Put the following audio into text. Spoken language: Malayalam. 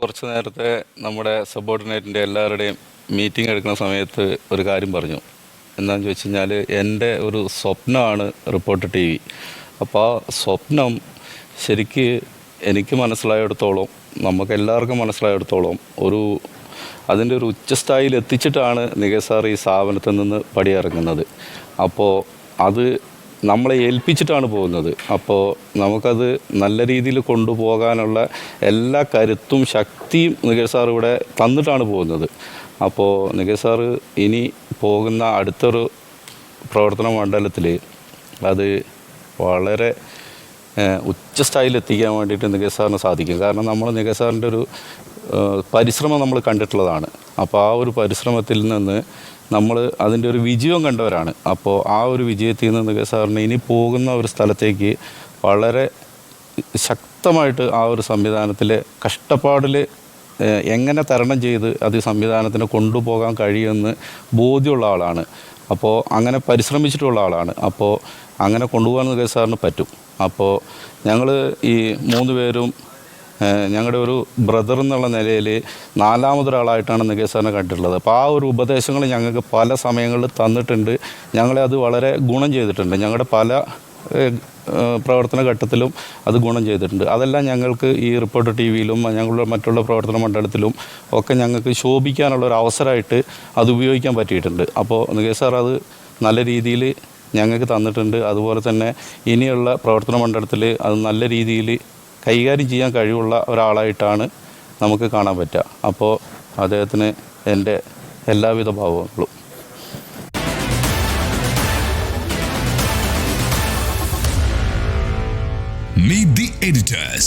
കുറച്ച് നേരത്തെ നമ്മുടെ സബോർഡിനേറ്റിന്റെ എല്ലാവരുടെയും മീറ്റിംഗ് എടുക്കുന്ന സമയത്ത് ഒരു കാര്യം പറഞ്ഞു. എന്താണെന്ന് ചോദിച്ചു കഴിഞ്ഞാൽ എന്റെ ഒരു സ്വപ്നമാണ് റിപ്പോർട്ട് ടി വി. അപ്പോൾ ആ സ്വപ്നം ശരിക്ക് എനിക്ക് മനസ്സിലായെടുത്തോളം നമുക്ക് എല്ലാവർക്കും മനസ്സിലായെടുത്തോളം ഒരു അതിന്റെ ഒരു ഉച്ചസ്ഥായിയിൽ എത്തിച്ചിട്ടാണ് നികേഷ് സാർ ഈ സ്ഥാപനത്തിൽ നിന്ന് പടിയിറങ്ങുന്നത്. അപ്പോൾ അത് നമ്മളെ ഏൽപ്പിച്ചിട്ടാണ് പോകുന്നത്. അപ്പോൾ നമുക്കത് നല്ല രീതിയിൽ കൊണ്ടുപോകാനുള്ള എല്ലാ കരുത്തും ശക്തിയും നികേഷ് സാർ ഇവിടെ തന്നിട്ടാണ് പോകുന്നത്. അപ്പോൾ നികേഷ് സാറ് ഇനി പോകുന്ന അടുത്തൊരു പ്രവർത്തന മണ്ഡലത്തിൽ അത് വളരെ ഉച്ച സ്റ്റൈലിൽ എത്തിക്കാൻ വേണ്ടിയിട്ട് നികേഷ് സാറിന് സാധിക്കും. കാരണം നമ്മൾ നികേഷ് സാറിന്റെ ഒരു പരിശ്രമം നമ്മൾ കണ്ടിട്ടുള്ളതാണ്. അപ്പോൾ ആ ഒരു പരിശ്രമത്തിൽ നിന്ന് നമ്മൾ അതിന്റെ ഒരു വിജയം കണ്ടവരാണ്. അപ്പോൾ ആ ഒരു വിജയത്തിൽ നിന്ന് സാറിന് ഇനി പോകുന്ന ഒരു സ്ഥലത്തേക്ക് വളരെ ശക്തമായിട്ട് ആ ഒരു സംവിധാനത്തിലെ കഷ്ടപ്പാടിൽ എങ്ങനെ തരണം ചെയ്ത് അത് സംവിധാനത്തിന് കൊണ്ടുപോകാൻ കഴിയുമെന്ന് ബോധ്യമുള്ള ആളാണ്. അപ്പോൾ അങ്ങനെ പരിശ്രമിച്ചിട്ടുള്ള ആളാണ്. അപ്പോൾ അങ്ങനെ കൊണ്ടുപോകാൻ സാറിന് പറ്റും. അപ്പോൾ ഞങ്ങൾ ഈ മൂന്ന് പേരും ഞങ്ങളുടെ ഒരു ബ്രദർ എന്നുള്ള നിലയിൽ നാലാമതൊരാളായിട്ടാണ് നികേഷ് സാറിനെ കണ്ടിട്ടുള്ളത്. അപ്പോൾ ആ ഒരു ഉപദേശങ്ങൾ ഞങ്ങൾക്ക് പല സമയങ്ങളിൽ തന്നിട്ടുണ്ട്. ഞങ്ങളെ അത് വളരെ ഗുണം ചെയ്തിട്ടുണ്ട്. ഞങ്ങളുടെ പല പ്രവർത്തന ഘട്ടത്തിലും അത് ഗുണം ചെയ്തിട്ടുണ്ട്. അതെല്ലാം ഞങ്ങൾക്ക് ഈ റിപ്പോർട്ട് ടി വിയിലും ഞങ്ങളുടെ മറ്റുള്ള പ്രവർത്തന മണ്ഡലത്തിലും ഒക്കെ ഞങ്ങൾക്ക് ശോഭിക്കാനുള്ള ഒരു അവസരമായിട്ട് അത് ഉപയോഗിക്കാൻ പറ്റിയിട്ടുണ്ട്. അപ്പോൾ നികേഷ് സാർ അത് നല്ല രീതിയിൽ ഞങ്ങൾക്ക് തന്നിട്ടുണ്ട്. അതുപോലെ തന്നെ ഇനിയുള്ള പ്രവർത്തന മണ്ഡലത്തിൽ അത് നല്ല രീതിയിൽ കൈകാര്യം ചെയ്യാൻ കഴിവുള്ള ഒരാളായിട്ടാണ് നമുക്ക് കാണാൻ പറ്റുക അപ്പോൾ അദ്ദേഹത്തിന് എന്റെ എല്ലാവിധ ഭാവങ്ങളും Meet the editors.